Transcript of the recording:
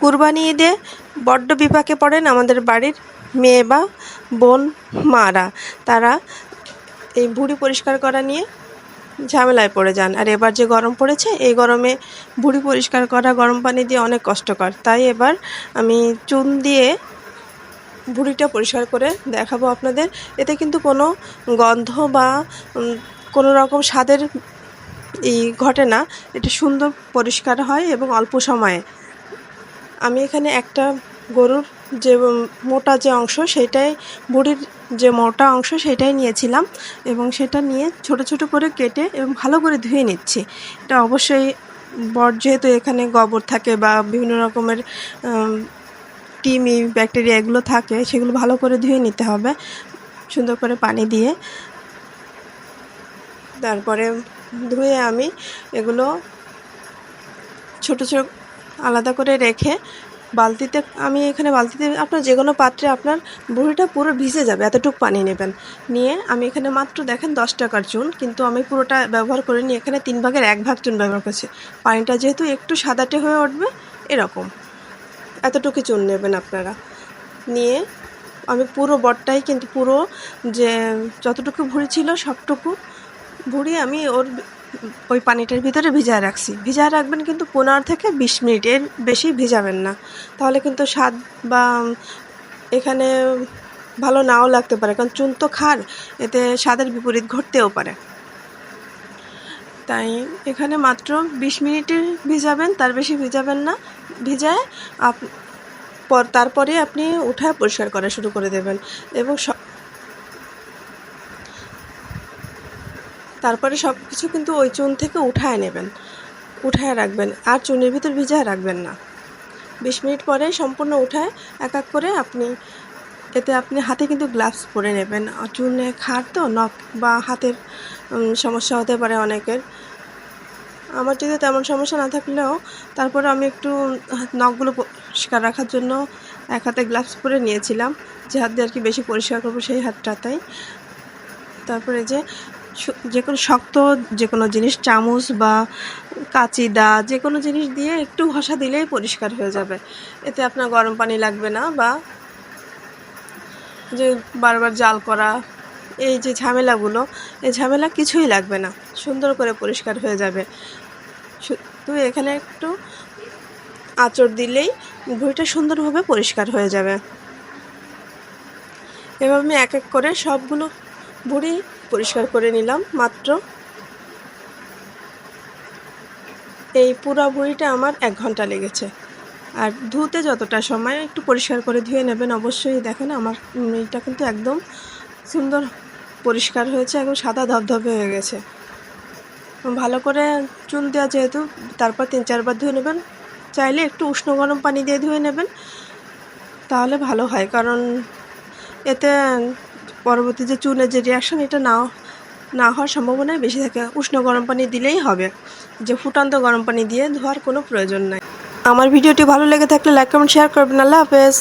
কুরবানি ঈদে বড্ড বিপাকে পড়েন আমাদের বাড়ির মেয়ে বা বোন মারা। তারা এই ভুঁড়ি পরিষ্কার করা নিয়ে ঝামেলায় পড়ে যান। আর এবার যে গরম পড়েছে, এই গরমে ভুঁড়ি পরিষ্কার করা, গরম পানি দিয়ে অনেক কষ্টকর। তাই এবার আমি চুন দিয়ে ভুঁড়িটা পরিষ্কার করে দেখাবো আপনাদের। এতে কিন্তু কোনো গন্ধ বা কোনো রকম স্বাদের এই ঘটে না। এটা সুন্দর পরিষ্কার হয় এবং অল্প সময়ে। আমি এখানে একটা গরুর যে মোটা যে অংশ সেটাই বুড়ির যে মোটা অংশ সেটাই নিয়েছিলাম এবং সেটা নিয়ে ছোট ছোট করে কেটে এবং ভালো করে ধুয়ে নিচ্ছি। এটা অবশ্যই বট যেহেতু এখানে গোবর থাকে বা বিভিন্ন রকমের টিমি, ব্যাকটেরিয়া এগুলো থাকে, সেগুলো ভালো করে ধুয়ে নিতে হবে, সুন্দর করে পানি দিয়ে। তারপরে ধুয়ে আমি এগুলো ছোট ছোট আলাদা করে রেখে বালতিতে, আমি এখানে বালতিতে, আপনার যে কোনো পাত্রে আপনার বুড়িটা পুরো ভিজে যাবে, এতটুকু পানি নেবেন। নিয়ে আমি এখানে মাত্র দেখেন দশ টাকার চুন, কিন্তু আমি পুরোটা ব্যবহার করিনি, এখানে তিন ভাগের এক ভাগ চুন ব্যবহার করছি। পানিটা যেহেতু একটু সাদাটে হয়ে উঠবে, এরকম। এতটুকু চুন নেবেন আপনারা। নিয়ে আমি পুরো বটটাই, কিন্তু পুরো যে যতটুকু ভুঁড়ি ছিল সবটুকু ভুঁড়ি আমি ওর ওই পানিটার ভিতরে ভিজায় রাখছি। ভিজায় রাখবেন কিন্তু পনেরো থেকে বিশ মিনিট, এর বেশি ভিজাবেন না। তাহলে কিন্তু স্বাদ বা এখানে ভালো নাও লাগতে পারে, কারণ চুন তো খার, এতে স্বাদের বিপরীত ঘটতেও পারে। তাই এখানে মাত্র বিশ মিনিটে ভিজাবেন, তার বেশি ভিজাবেন না। ভিজায় আপ পর তারপরে আপনি উঠায় পরিষ্কার করা শুরু করে দেবেন। এবং তারপরে সব কিছু কিন্তু ওই চুন থেকে উঠায় নেবেন, উঠায় রাখবেন, আর চুনের ভিতর ভিজায় রাখবেন না। বিশ মিনিট পরে সম্পূর্ণ উঠায়, এক এক করে আপনি, এতে আপনি হাতে কিন্তু গ্লাভস পরে নেবেন। চুনে খার তো, নখ বা হাতের সমস্যা হতে পারে অনেকের। আমার যদি তেমন সমস্যা না থাকলেও তারপরে আমি একটু নখগুলো পরিষ্কার রাখার জন্য এক হাতে গ্লাভস পরে নিয়েছিলাম। যে হাত দিয়ে আর কি বেশি পরিষ্কার করব সেই হাতটাতেই। তারপরে যে যে কোনো শক্ত যে কোনো জিনিস, চামচ বা কাঁচি দা যে কোনো জিনিস দিয়ে একটু ঘষা দিলেই পরিষ্কার হয়ে যাবে। এতে আপনার গরম পানি লাগবে না বা যে বারবার জাল করা, এই যে ঝামেলাগুলো, এই ঝামেলা কিছুই লাগবে না। সুন্দর করে পরিষ্কার হয়ে যাবে। তো এখানে একটু আঁচড় দিলেই ভুঁড়িটা সুন্দরভাবে পরিষ্কার হয়ে যাবে। এবার আমি এক এক করে সবগুলো ভুঁড়ি পরিষ্কার করে নিলাম, মাত্র। এই পুরা ভুঁড়িটা আমার এক ঘণ্টা লেগেছে। আর ধুতে যতটা সময়, একটু পরিষ্কার করে ধুয়ে নেবেন অবশ্যই। দেখেন আমার এটা কিন্তু একদম সুন্দর পরিষ্কার হয়েছে, একদম সাদা ধবধবে হয়ে গেছে। ভালো করে চুন দেওয়া যেহেতু, তারপর তিন চারবার ধুয়ে নেবেন। চাইলে একটু উষ্ণ গরম পানি দিয়ে ধুয়ে নেবেন, তাহলে ভালো হয়। কারণ এতে পরবর্তী যে চুনের যে রিয়াকশান এটা না না হওয়ার সম্ভাবনাই বেশি থাকে। উষ্ণ গরম পানি দিলেই হবে। যে ফুটান্ত গরম পানি দিয়ে ধোয়ার কোনো প্রয়োজন নাই। আমার ভিডিওটি ভালো লেগে থাকলে লাইক কমেন্ট শেয়ার করবেন। আল্লাহ হাফেজ।